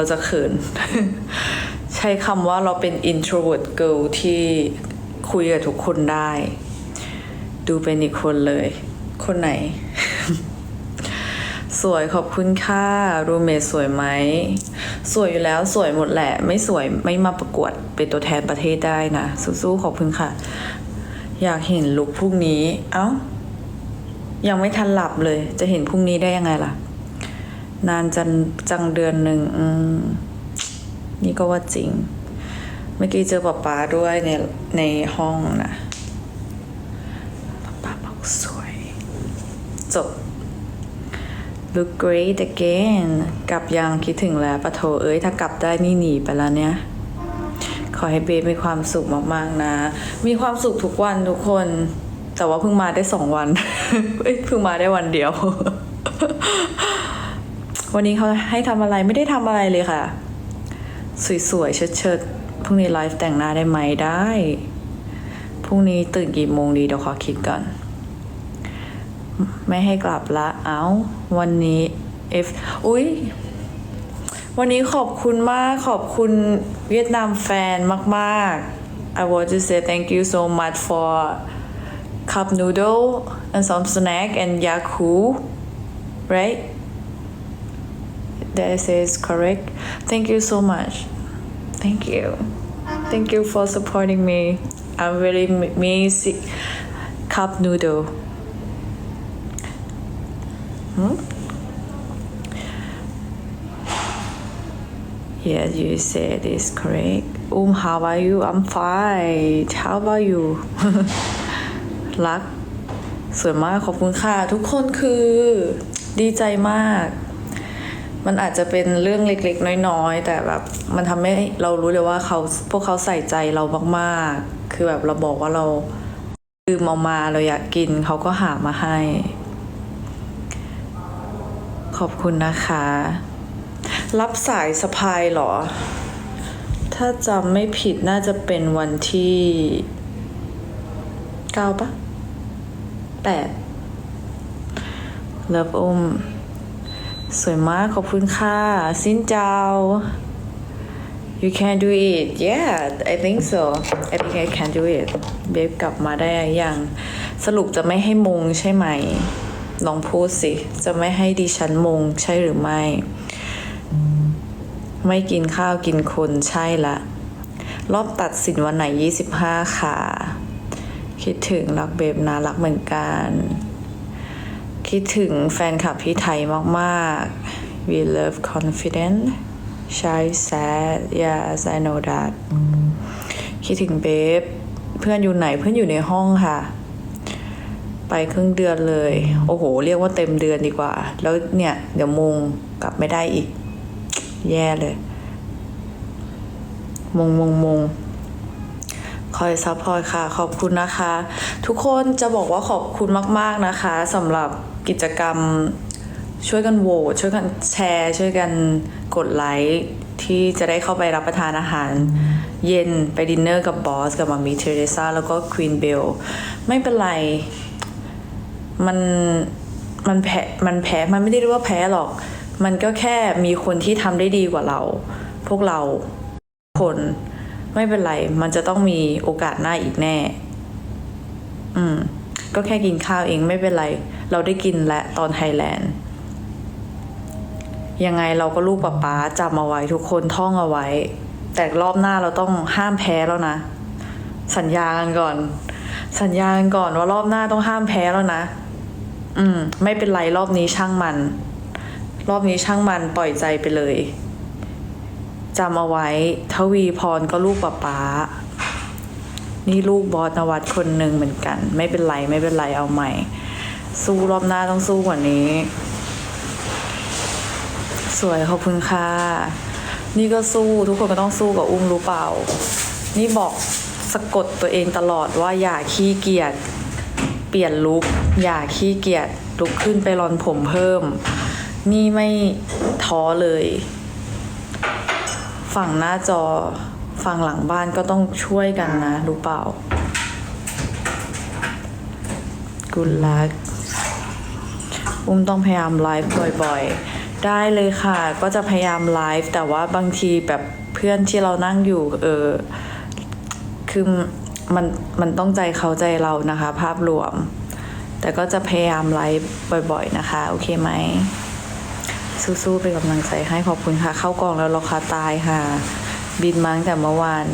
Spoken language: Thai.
เราจะเขิน ใช้คำว่าเราเป็น introvert girl ที่คุยกับทุกคนได้ ดูเป็นอีกคนเลย คนไหน สวยขอบคุณค่ะรูเมทสวยไหม สวยอยู่แล้วสวยหมดแหละ ไม่สวยไม่มาประกวดเป็นตัวแทนประเทศได้นะ สู้ๆขอบคุณค่ะ อยากเห็นลุคพรุ่งนี้ เอ้า ยังไม่ทันหลับเลย จะเห็นพรุ่งนี้ได้ยังไงล่ะ นานจันจังเดือนหนึ่งนี่ก็ว่าจริง เมื่อกี้เจอป๊าป๊าด้วยในในห้องนะป๊าป๊าบอกสวย จบ look great again กลับยังคิดถึงแล้วปะโถเอ้ย ถ้ากลับได้นี่หนีไปแล้วเนี่ย ขอให้เบสมีความสุขมากๆนะ มีความสุขทุกวันทุกคน แต่ว่าเพิ่งมาได้สองวัน เพิ่งมาได้วันเดียว วันนี้เขาให้ทำอะไรไม่ได้ทำอะไรเลยค่ะ สวยๆเชิดๆพรุ่งนี้ไลฟ์แต่งหน้าได้ไหมได้พรุ่งนี้ตื่นกี่โมงดีเดี๋ยวขอคิดก่อน ไม่ให้กลับละเอาวันนี้ F อุ้ยวันนี้ขอบคุณมากขอบคุณเวียดนามแฟนมาก ๆ I want to say thank you so much for cup noodle and some snack and yaku right that is correct thank you so much thank you thank you for supporting me I really miss cup noodle Hmm? Yes, you said it's correct. Um, how are you? I'm fine. How about you? รักสวยมากขอบคุณค่ะ ทุกคนคือดีใจมาก มันอาจจะเป็นเรื่องเล็กๆ น้อยๆ แต่แบบมันทำให้เรารู้เลยว่าเขาพวกเขาใส่ใจเรามากๆ คือแบบเราบอกว่าเราลืมเอามาเราอยากกินเขาก็หามาให้ ขอบคุณนะคะ รับสายสะพายเหรอ ถ้าจำไม่ผิดน่าจะเป็นวันที่เก้าปะแปดเลิฟอุ้ม สวยมากขอบคุณค่ะสินเจ้า you can do it yeah I think so I think I can do it เบฟกลับมาได้ยังสรุปจะไม่ให้มงใช่ไหม ลองพูดสิ จะไม่ให้ดิฉันมงใช่หรือไม่ ไม่กินข้าวกินคนใช่ละ รอบตัดสินวันไหน 25 ค่ะ คิดถึงรักเบบนะรักเหมือนกัน คิดถึงแฟนคลับพี่ไทยมาก ๆ we love confident shy sad yes I know that คิดถึงเบบเพื่อนอยู่ไหนเพื่อนอยู่ในห้องค่ะ ไปครึ่งเดือนเลย โอ้โห เรียกว่าเต็มเดือนดีกว่า แล้วเนี่ย เดี๋ยวมงกลับไม่ได้อีก แย่เลย มงมงมง คอยซัพพอร์ตค่ะ ขอบคุณนะคะ ทุกคนจะบอกว่าขอบคุณมาก ๆนะคะสำหรับกิจกรรมช่วยกันโหวตช่วยกันแชร์ ช่วยกันกดไลค์ที่จะได้เข้าไปรับประทานอาหาร เย็นไปดินเนอร์กับบอส กับมามีเทเรซาแล้วก็ควีนเบลไม่เป็นไร มันมันแพ้มันแพ้มันไม่ได้เรียกว่าแพ้หรอก มันก็แค่มีคนที่ทำได้ดีกว่าเรา พวกเราคน ไม่เป็นไร มันจะต้องมีโอกาสหน้าอีกแน่ อืม ก็แค่กินข้าวเองไม่เป็นไร เราได้กินและตอนไทยแลนด์ ยังไงเราก็ลูกป๊าป๊าจำเอาไว้ทุกคนท่องเอาไว้ แต่รอบหน้าเราต้องห้ามแพ้แล้วนะ สัญญากันก่อน สัญญากันก่อนว่ารอบหน้าต้องห้ามแพ้แล้วนะ อืม ไม่เป็นไรรอบนี้ช่างมัน รอบนี้ช่างมันปล่อยใจไปเลย จำเอาไว้ทวีพรก็ลูกป๊าป๊า นี่ลูกบอสนวัตคนหนึ่งเหมือนกัน ไม่เป็นไรไม่เป็นไรเอาใหม่ สู้รอบหน้าต้องสู้กว่านี้ สวยขอบคุณค่ะ นี่ก็สู้ทุกคนก็ต้องสู้กับอุ้มรู้เปล่า นี่บอกสะกดตัวเองตลอดว่าอย่าขี้เกียจเปลี่ยนลุคอย่าขี้เกียจลุกขึ้นไปรอนผมเพิ่ม นี่ไม่ท้อเลย ฝั่งหน้าจอฝั่งหลังบ้านก็ต้องช่วยกันนะ รู้เปล่า Good luck อุ้มต้องพยายามไลฟ์บ่อยๆ ได้เลยค่ะ ก็จะพยายามไลฟ์แต่ว่าบางทีแบบเพื่อนที่เรานั่งอยู่ เออ คือมันมันต้องใจเขาใจเรานะคะ ภาพรวม แต่ก็จะพยายามไลฟ์บ่อยๆนะคะ โอเคไหม สู้ๆเป็นกำลังใจให้ขอบคุณค่ะ เข้ากองแล้วราคาตายค่ะ บินมาตั้งแต่เมื่อวาน